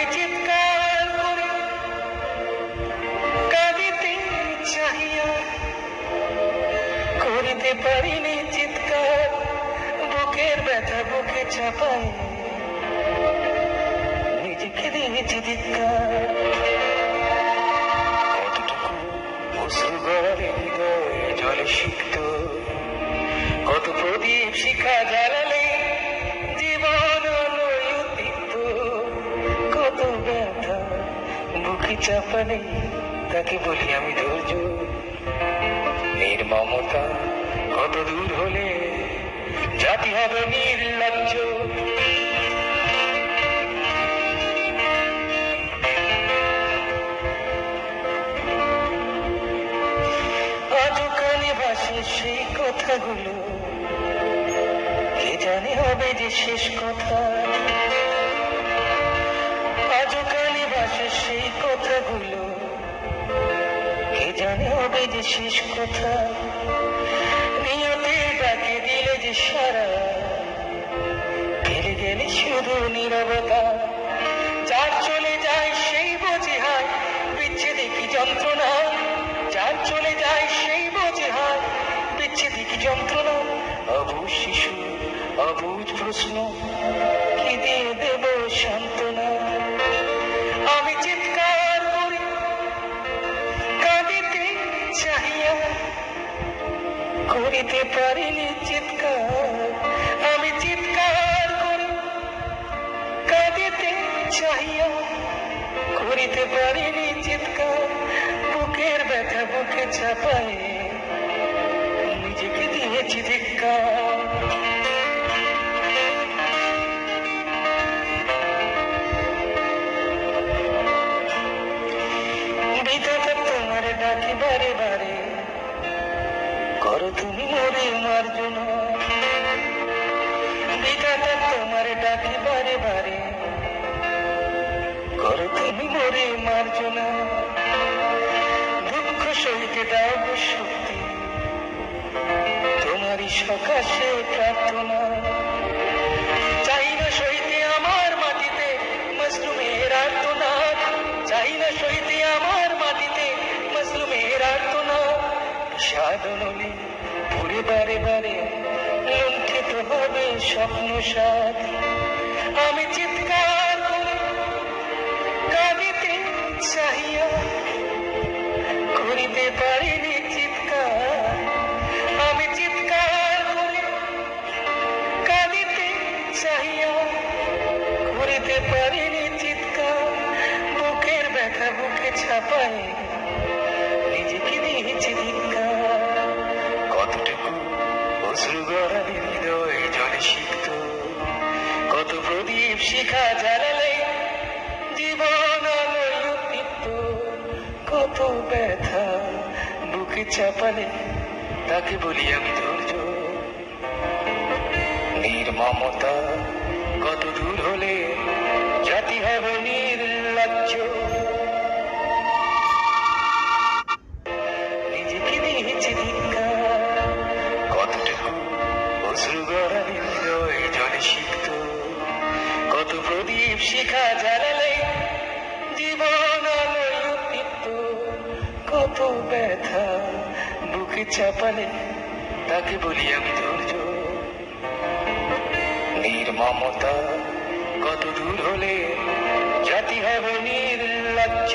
আমি চিৎকার করি, কাঁদিতে চাহিয়া করিতে পারিনি চিৎকার, বুকের ব্যথা বুকে চাপাই। নিজেকে দিয়েছি ধিক্কার। কতটুকু অশ্রু গড়ালে জলে সিক্ত বুকে চাপালে? তাকে বলি আমি ধৈর্য। নির্মমতা কত দূর হলে জাতি হবে নির্লজ্জ। সেই কথাগুলো। কে জানে হবে যে শেষ কথা? আজও কানে ভাসে সেই কে জানে হবে যে শেষ কথা। নিয়তে ডাকে দিলে যে সারা। ফেলে গেলে শুধু নীরবতা। যার চলে যায় সেই বোঝে হায় বিচ্ছেদে কি যন্ত্রণা? যার চলে যায় সেই বোঝে হায় বিচ্ছেদে কি যন্ত্রণা? অবুঝ শিশু, অবুঝ প্রশ্ন। করিতে পারিনি চিৎকার। আমি চিৎকার করি কাঁদিতে করিতে পারিনি চিৎকার। বুকের ব্যথা বুকে চাপায় নিজেকে দিয়েছি ধিক্কার। বিধাতা তোমার ডাকি বারে করো তুমি মরে মার্জনা বিধাতা তোমার ডাকে বারে বারে। করো তুমি মরে মার্জনা দুঃখ সইতে দাও শক্তি। তোমারই সকাশে প্রার্থনা। সাধনলি পুরে বারে বারে লুণ্ঠিত হবে স্বপ্ন সাদ আমি চিৎকার কাঁদিতে চাহিয়া করিতে পারিনি চিৎকার। আমি চিৎকার করি কাঁদিতে চাহিয়া করিতে পারিনি চিৎকার। বুকের ব্যথা বুকে ছাপায় নিজেকে দিয়েছি কত প্রদীপ শিখা জীবন কত ব্যথা বুকে চাপালে তাকে বলি আমি ধৈর্য। নির্মমতা কত দূর হলে জাতি হবে নির্লজ্জ। সিক্ত কত প্রদীপ শিখা জ্বালালে জীবন আলোয় উদ্দীপ্ত কত ব্যথা বুকে চাপালে তাকে বলি আমি ধৈর্য। নির্মমতা কত দূর হলে জাতি হবে নির্লজ্জ।